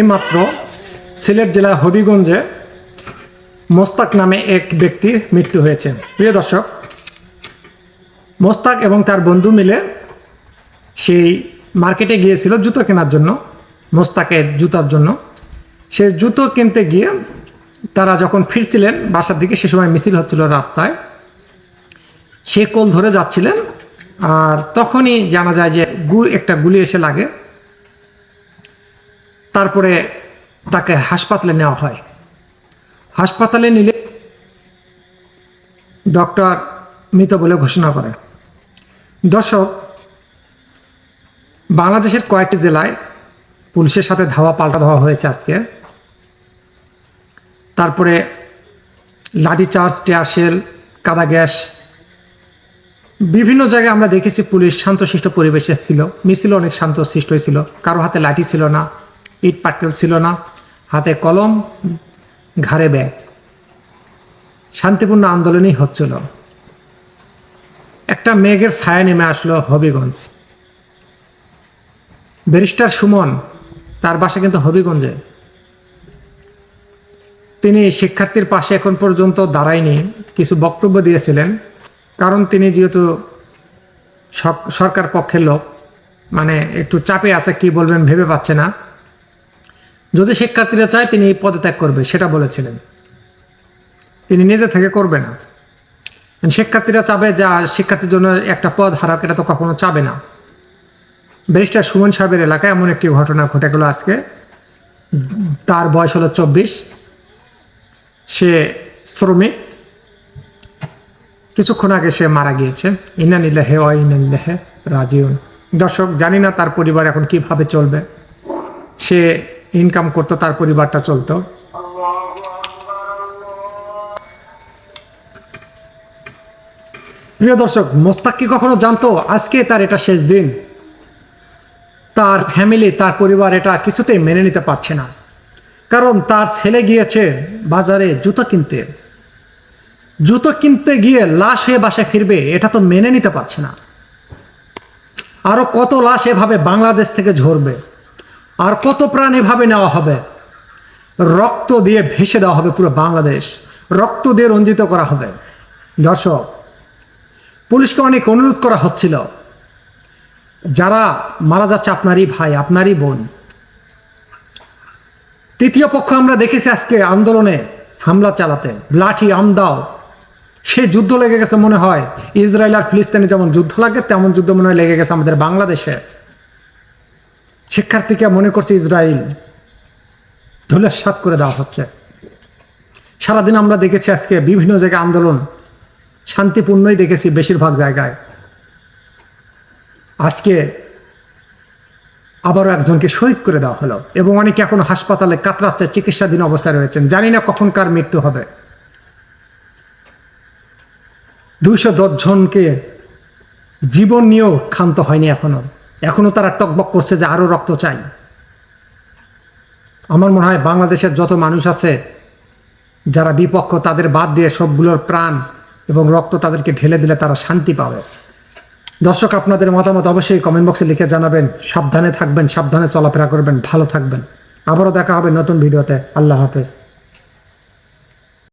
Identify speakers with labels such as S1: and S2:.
S1: এইমাত্র সিলেট জেলার হবিগঞ্জে মোস্তাক নামে এক ব্যক্তির মৃত্যু হয়েছে। প্রিয় দর্শক, মোস্তাক এবং তার বন্ধু মিলে সেই মার্কেটে গিয়েছিল জুতো কেনার জন্য, মোস্তাকের জুতার জন্য। সে জুতো কিনতে গিয়ে তারা যখন ফিরছিলেন, বাসার দিকে সে সময় মিছিল হচ্ছিল রাস্তায়। সে কোল ধরে যাচ্ছিলেন আর তখনই জানা যায় যে গু একটা গুলি এসে লাগে। তারপরে তাকে হাসপাতালে নেওয়া হয়। হাসপাতালে নিলে ডক্টর মৃত বলে ঘোষণা করে। দর্শক, বাংলাদেশের কয়েকটি জেলায় পুলিশের সাথে ধাওয়া পাল্টা ধাওয়া হয়েছে আজকে। তারপরে লাঠি চার্জ টেয়ারশেল কাদা গ্যাস, বিভিন্ন জায়গায় আমরা দেখেছি পুলিশ শান্তশিষ্ট পরিবেশে ছিল। মিছিল অনেক শান্তশিষ্ট ছিল। কারও হাতে লাঠি ছিল না। ইট পাটকেল ছিল না, হাতে কলম, ঘাড়ে ব্যাগ। শান্তিপূর্ণ আন্দোলনই হচ্ছিল। একটা মেঘের ছায়া নেমে আসলো হবিগঞ্জ। ব্যারিস্টার সুমন, তার বাসা কিন্তু হবিগঞ্জে। তিনি শিক্ষার্থীর পাশে এখন পর্যন্ত দাঁড়ায়নি, কিছু বক্তব্য দিয়েছিলেন, কারণ তিনি যেহেতু সরকার পক্ষের লোক মানে একটু চাপে আছে, কি বলবেন ভেবে পাচ্ছে না। যদি শিক্ষার্থীরা চায়, তিনি এই পদত্যাগ করবে, সেটা বলেছিলেন। তিনি নিজে থেকে করবে না। শিক্ষার্থীরা চাবে যা শিক্ষার্থীর জন্য একটা পদ হারাক, এটা তো কখনো চাবে না। ব্যারিস্টার সুমন সাহেবের এলাকায় এমন একটি ঘটনা ঘটে গেল আজকে। তার বয়স হলো চব্বিশ। সে শ্রমিক। কিছুক্ষণ আগে সে মারা গিয়েছে। ইনানিল্লাহে অ ইনানিল্লাহে রাজিউন। দর্শক, জানি না তার পরিবার এখন কীভাবে চলবে। সে ইনকাম করতো, তার পরিবারটা চলতো। প্রিয় দর্শক মোস্তাক কি কখনো জানতো, আজকে তার এটা শেষ দিন। তার ফ্যামিলি তার পরিবার এটা কিছুতেই মেনে নিতে পারছে না। কারণ তার ছেলে গিয়েছে বাজারে জুতো কিনতে। জুতো কিনতে গিয়ে লাশ হয়ে বাসায় ফিরবে, এটা তো মেনে নিতে পারছে না। আরও কত লাশ এভাবে বাংলাদেশ থেকে ঝরবে। আর কত প্রাণ এভাবে নেওয়া হবে? রক্ত দিয়ে ভেসে দেওয়া হবে পুরো বাংলাদেশ। রক্ত দিয়ে রঞ্জিত করা হবে। দর্শক, পুলিশকে অনেক অনুরোধ করা হচ্ছিল। যারা মারা যাচ্ছে আপনারই ভাই, আপনারই বোন। তৃতীয় পক্ষ আমরা দেখেছি আজকে আন্দোলনে হামলা চালাতে। লাঠি আমদাও। সে যুদ্ধ লেগে গেছে মনে হয়। ইসরায়েল আর ফিলিস্তিনে যেমন যুদ্ধ লাগে, তেমন যুদ্ধ মনে হয় লেগে গেছে আমাদের বাংলাদেশে। শিক্ষার্থীকে মনে করছে ইসরায়েল ধুলের সাত করে দেওয়া হচ্ছে। সারাদিন আমরা দেখেছি আজকে বিভিন্ন জায়গায় আন্দোলন, শান্তিপূর্ণই দেখেছি বেশিরভাগ জায়গায়। আজকে আবারও একজনকে শহীদ করে দেওয়া হলো এবং অনেকে এখন হাসপাতালে কাতরাচ্ছে, চিকিৎসাধীন অবস্থায় রয়েছেন। জানি না কখন কার মৃত্যু হবে। দুইশো দশ জনকে জীবন নিয়েও ক্ষান্ত হয়নি এখনও। এখনও তারা টকবক করছে যে আরও রক্ত চাই। আমার মনে হয় বাংলাদেশের যত মানুষ আছে, যারা বিপক্ষ, তাদের বাদ দিয়ে সবগুলোর প্রাণ এবং রক্ত তাদেরকে ঢেলে দিলে তারা শান্তি পাবে। দর্শক, আপনাদের মতামত অবশ্যই কমেন্ট বক্সে লিখে জানাবেন। সাবধানে থাকবেন, সাবধানে চলাফেরা করবেন, ভালো থাকবেন। আবারও দেখা হবে নতুন ভিডিওতে। আল্লাহ হাফেজ।